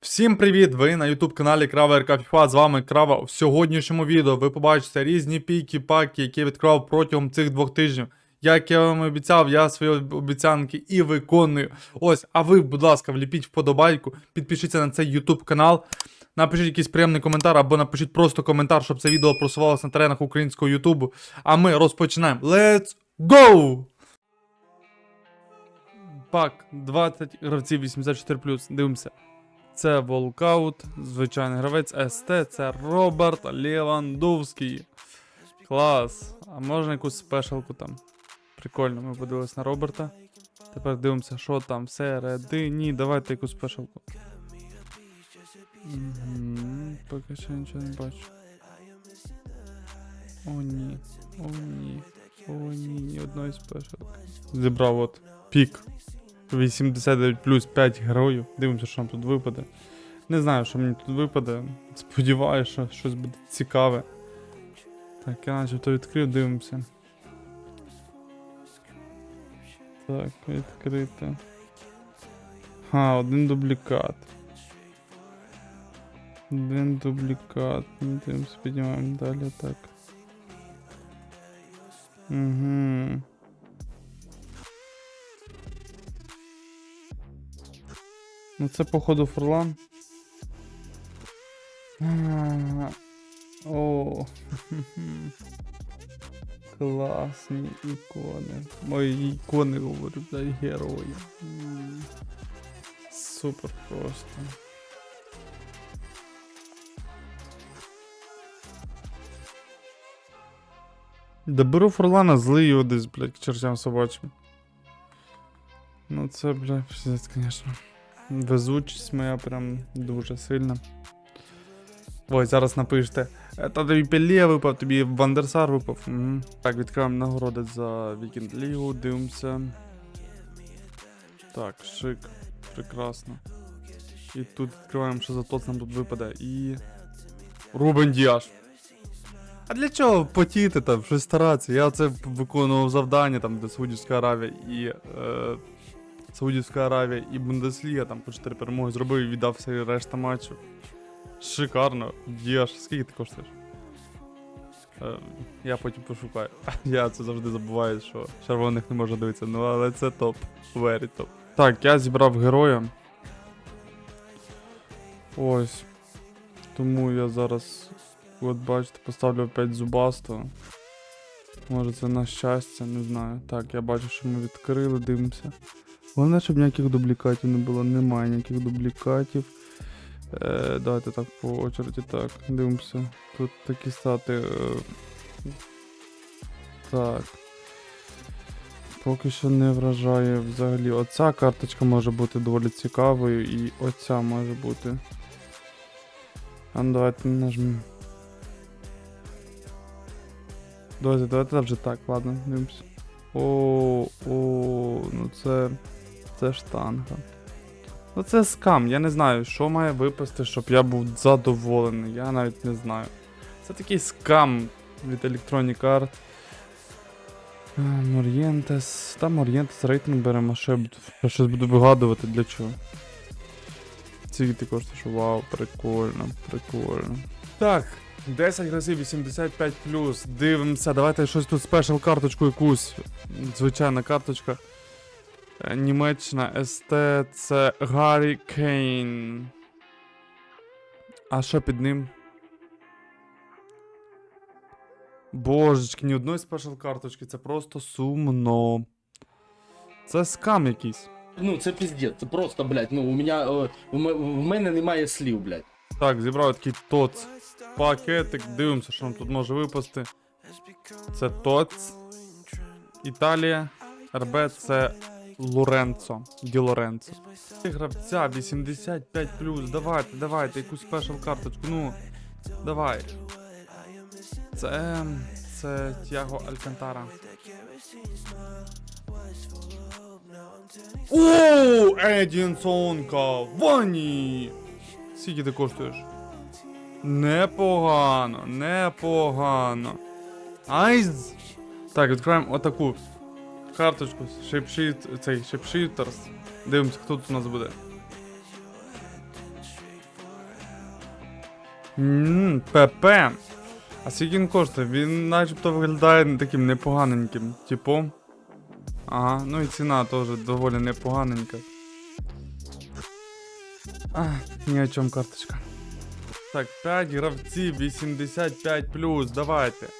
Всім привіт! Ви на YouTube каналі Крава РК з вами Крава. В сьогоднішньому відео ви побачите різні піки, паки, які відкрав протягом цих двох тижнів. Як я вам обіцяв, я свої обіцянки і виконую. Ось, а ви, будь ласка, вліпіть вподобайку, підпишіться на цей YouTube канал, напишіть якийсь приємний коментар або напишіть просто коментар, щоб це відео просувалося на теренах українського YouTube. А ми розпочинаємо. Let's go! Пак 20 гравців 84+. Дивимося. Це Волкаут, звичайний гравець СТ, це Роберт Левандовський. Клас. А можна якусь спешалку там? Прикольно, ми подивилися на Роберта. Тепер дивимося, що там всередині. Давайте якусь спешалку. Поки що нічого не бачу. О ні, о ні, о ні, ні одної спешалки. Зібрав от пік. 89 плюс 5 героїв. Дивимося, що нам тут випаде. Не знаю, що мені тут випаде. Сподіваюся, що щось буде цікаве. Так, я начебто відкрив, дивимося. Так, відкрити. Ха, один дублікат. Один дублікат. Ну, Дивимося, піднімаємо далі, так. Угу. Ну це походу Фурлан. О. Класні ікони. Мої ікони говорю, блядь, герої. Супер просто. Да беру Фурлана, злий його десь, блядь, к чертям собачим. Ну це, блядь, пиздец, конечно. Везучість моя прям дуже сильна. Ой, зараз напишете. «Е, Та тобі Пелє випав, тобі Вандерсар випав. Угу. Так, відкриваємо нагороди за Вікенд Лігу, дивимося. Так, шик. Прекрасно. І тут відкриваємо, що за тоц нам тут випаде. І. Рубен Діаш. А для чого потіти там, щось старатися? Я це виконував завдання, там, де Саудівська Аравія і. Е, Саудівська Аравія і Бундесліга там по 4 перемоги зробив і віддав все решта матчу. Шикарно. Діаш, скільки ти коштуєш? Е, я потім пошукаю. Я це завжди забуваю, що червоних не можна дивитися. Ну але це топ. Very топ. Так, я зібрав героя. Ось. Тому я зараз, от бачите, поставлю опять зубастого. Може це на щастя, не знаю. Так, я бачу, що ми відкрили, дивимося. Головне, щоб ніяких дублікатів не було, немає ніяких дублікатів. Е, давайте так по очереді так. Дивимося. Тут такі стати. Е, так. Поки що не вражає взагалі. Оця карточка може бути доволі цікавою, і оця може бути. А ну давайте нажмемо. Давайте, давайте вже так, ладно, дивимося. О, о, ну це. Це штанга. Ну це скам, я не знаю, що має випасти, щоб я був задоволений. Я навіть не знаю. Це такий скам від Electronic Art. Мор'єнтес. Там Мор'єнтес рейтинг беремо, ще я щось буду вигадувати для чого. Скільки ти коштуєш? Вау, прикольно, прикольно. Так, 10 разів 85 Дивимося, давайте щось тут спешл карточку якусь. Звичайна карточка. Е, Німеччина СТ це Гаррі Кейн. А що під ним? Божечки, ні одної спешл карточки, це просто сумно. Це скам якийсь. Ну, це піздець, це просто, блядь, ну, у мене, е, у ме- в мене немає слів, блядь. Так, зібрав такий тоц пакетик. Дивимося, що нам тут може випасти. Це тоц. Італія. РБ це Лоренцо. Ді Лоренцо. Гравця 85 Давайте, давайте, якусь спешл карточку. Ну, давай. Це. Це Тяго Алькантара. О, Едінсонка! Вані! Скільки ти коштуєш? Непогано, непогано. Айз! Так, відкриваємо отаку карточку. Shapeshift, цей Shapeshifters. Дивимося, хто тут у нас буде. Ммм, ПП. А скільки він коштує? Він начебто виглядає таким непоганеньким. Типу. Ага, ну і ціна теж доволі непоганенька. А, ні о чому карточка. Так, 5 гравців, 85 давайте.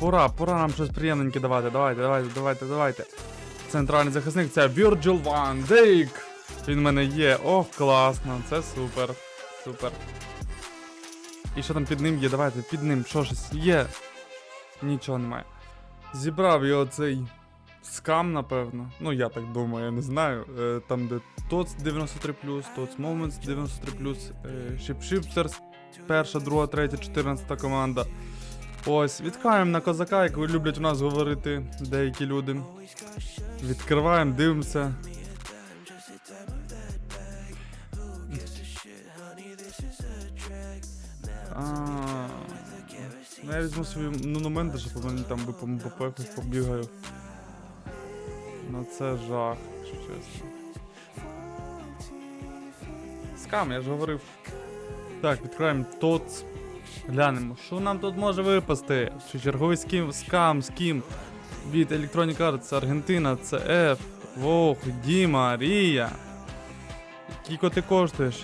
Пора, пора нам щось приємненьке давати. Давайте, давайте, давайте, давайте. Центральний захисник це Virgil van Dijk. Він в мене є. Ох, класно, це супер. Супер. І що там під ним є? Давайте, під ним що щось є. Нічого немає. Зібрав я оцей скам, напевно. Ну, я так думаю, я не знаю. Е, там, де TOTS 93, TOTS Moments 93, е, Shipshifters, перша, друга, третя, 14 команда. Ось, відкаємо на козака, як люблять у нас говорити деякі люди. Відкриваємо, дивимося. А, Ну я візьму свої монументи, щоб по мені там МПП якось побігаю. Ну це жах, якщо чесно. Скам, я ж говорив. Так, відкриваємо ТОЦ. Глянемо, що нам тут може випасти? Чи черговий скім, скам, скім від Electronic Arts, Аргентина, CF, Вох, Діма, Рія. Скільки ти коштуєш?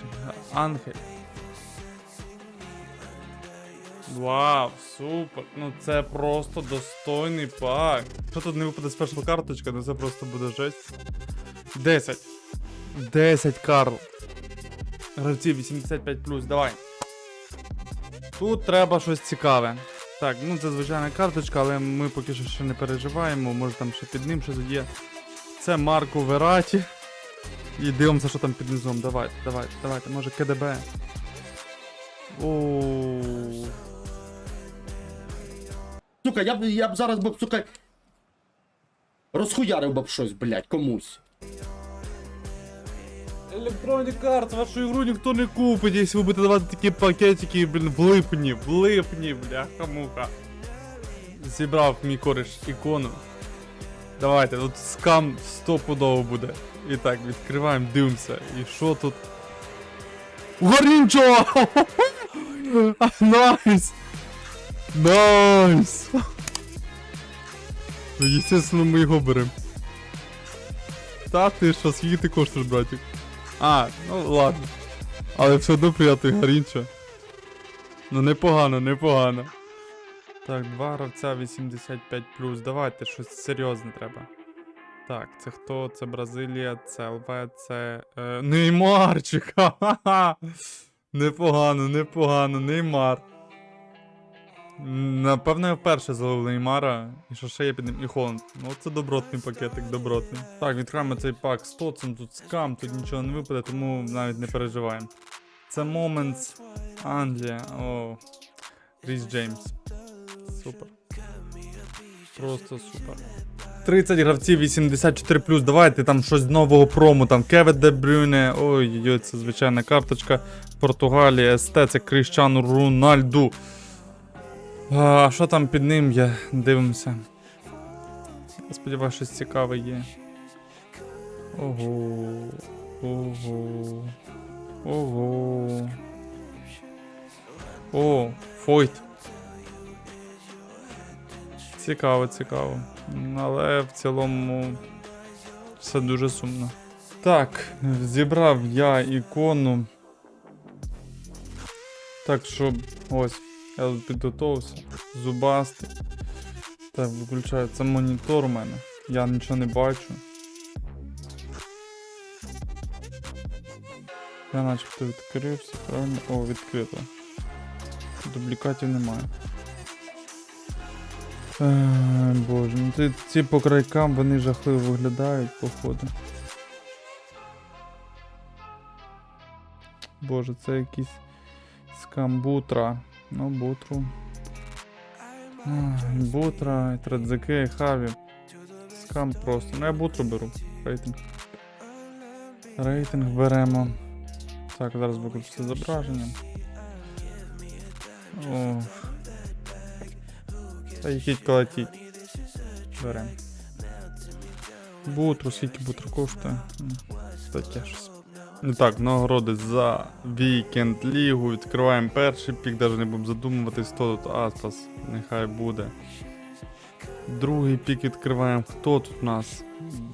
Ангель. Вау, супер. Ну це просто достойний пак. Що тут не випаде спешл карточка, ну це просто буде жесть. 10. 10 Карл. Гравці 85 давай. Тут треба щось цікаве. Так, ну це звичайна карточка, але ми поки що ще не переживаємо, може там ще під ним щось є. Це Марко Вераті. І дивимося, що там під низом. Давайте, давайте, давайте, може КДБ. Ооо. Сука, я б, я б зараз би, сука, розхуярив би б щось, блядь, комусь. Electronic Arts, вашу ігру ніхто не купить, якщо ви будете давати такі пакетики, блін, в липні, в липні, бляха-муха. Зібрав мій кореш ікону. Давайте, тут скам стопудово буде. І так, відкриваємо, дивимося. І що тут? Горінчо! Найс! Найс! Ну, естественно, ми його беремо. Та ти що, скільки ти коштуєш, братик? А, ну ладно. Але все одно приятний Гарінчо. Ну непогано, непогано. Так, два гравця 85 Давайте щось серйозне треба. Так, це хто? Це Бразилія, це ЛВ, це. Е, Неймарчик! Ха-ха-ха! Непогано, непогано, Неймар. Напевно, я вперше залив Неймара. І що ще є під ним? І Холланд. Ну це добротний пакетик, добротний. Так, відкриваємо цей пак з Тоцем, тут скам, тут нічого не випаде, тому навіть не переживаємо. Це Moments Англія. О. Ріс Джеймс. Супер. Просто супер. 30 гравців, 84 Давайте там щось нового прому. Там Кевет Де Брюне. Ой, ой, це звичайна карточка. Португалія, СТ, це Кріщану Рунальду. А що там під ним є? Дивимося. Я сподіваюся, щось цікаве є. Ого. Ого. Ого. О, Фойт. Цікаво, цікаво. Але в цілому все дуже сумно. Так, зібрав я ікону. Так що ось, я тут підготувався. Зубастий. Так, виключається монітор у мене. Я нічого не бачу. Я начебто відкрився, правильно? О, відкрито. Дублікатів немає. Е, боже, ну ці, ці по крайкам вони жахливо виглядають, походу. Боже, це якийсь скам бутра. Ну, бутру. Бутра, традзаки, хаві. Скам просто. Ну я бутру беру. Рейтинг. Рейтинг беремо. Так, зараз виключиться зображення. О. Та їдь колотіть. Беремо. Бутру, скільки бутра коштує? Таке щось. І так, нагороди за вікенд лігу. Відкриваємо перший пік, навіть не будемо задумуватись, хто тут Аспас, нехай буде. Другий пік відкриваємо. Хто тут у нас?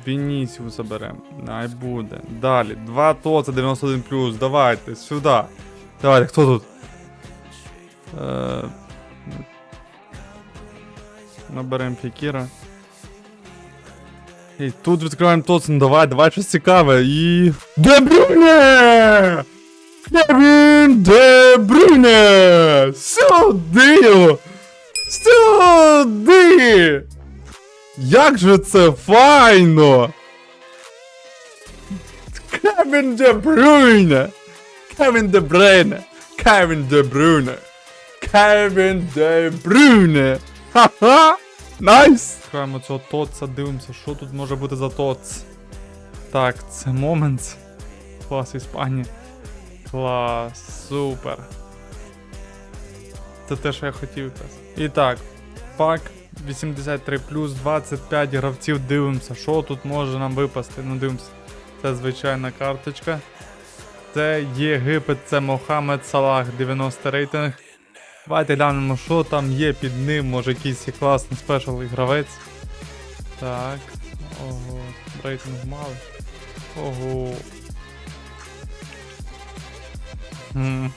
Вінісіуса беремо. Най буде. Далі. Два тоца 91 Давайте, сюди. Давайте, хто тут? Е... Наберемо Фікіра. І тут відкриваємо Тоцен, давай, давай щось цікаве. І. Де Брюне! Кевін Де Брюне! Сюди! Сюди! Як же це файно! Кевін Де Брюне! Кевін Де Брюне! Кевін Де Брюне! Кевін Де Брюне! Ха-ха! Найс! Шукаємо цього тоца, дивимося, що тут може бути за тоц. Так, це момент. Клас Іспанії. Клас, супер. Це те, що я хотів. І так, пак 83 плюс 25 гравців. Дивимося, що тут може нам випасти. Ну, дивимося. Це звичайна карточка. Це Єгипет, це Мохамед Салах, 90 рейтинг. Давайте глянемо, що там є під ним, може якийсь класний спешл гравець. Так. Ого, рейтинг мало. Ого. Хм.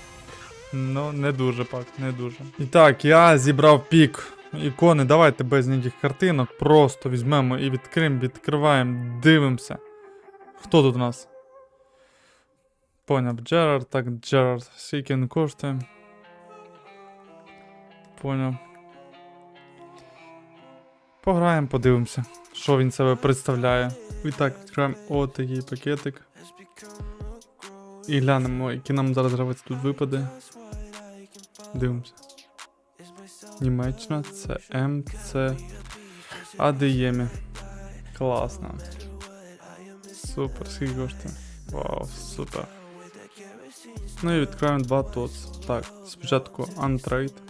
Ну, не дуже пак, не дуже. І так, я зібрав пік ікони. Давайте без ніяких картинок. Просто візьмемо і відкриємо, відкриваємо, дивимося. Хто тут у нас? Поняв, Джерард, так, Джерард. Скільки він коштує? Поняв. Пограємо, подивимося, що він себе представляє. І так, відкриваємо отакий пакетик. І глянемо, які нам зараз гравець тут випаде. Дивимося. Німеччина, це М, це Адеємі. Класно. Супер, скільки коштує? Вау, супер. Ну і відкриваємо два ТОЦ. Так, спочатку Untrade.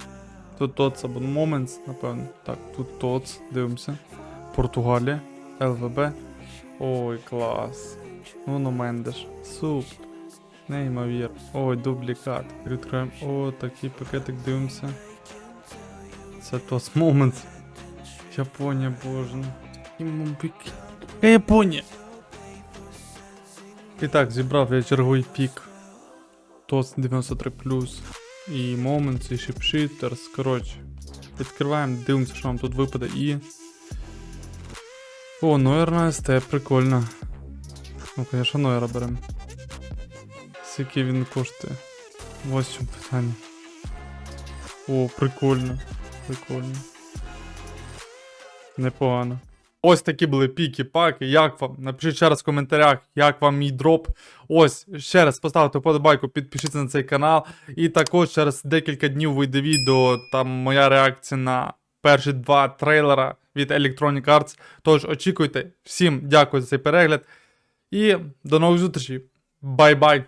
Тут ТОЦ або Moments, напевно. Так, тут ТОЦ, дивимося. Португалія, ЛВБ. Ой, клас. Нуно Мендеш. Супер. Неймовірно. Ой, дублікат. Відкриваємо. О, такий пакетик дивимося. Це ТОЦ Moments. Японія, боже. Яка Японія? І так, зібрав я черговий пік. ТОЦ 93 і Moments, і Shipshifters. Коротше, відкриваємо, дивимося, що нам тут випаде і. О, Нойер СТ, прикольно. Ну, конечно, Нойера беремо. Скільки він коштує? Ось чому питання. О, прикольно. Прикольно. Непогано. Ось такі були піки, паки. Як вам? Напишіть ще раз в коментарях, як вам мій дроп. Ось, ще раз поставте вподобайку, підпишіться на цей канал. І також через декілька днів вийде відео, там моя реакція на перші два трейлера від Electronic Arts. Тож очікуйте. Всім дякую за цей перегляд. І до нових зустрічей. Бай-бай!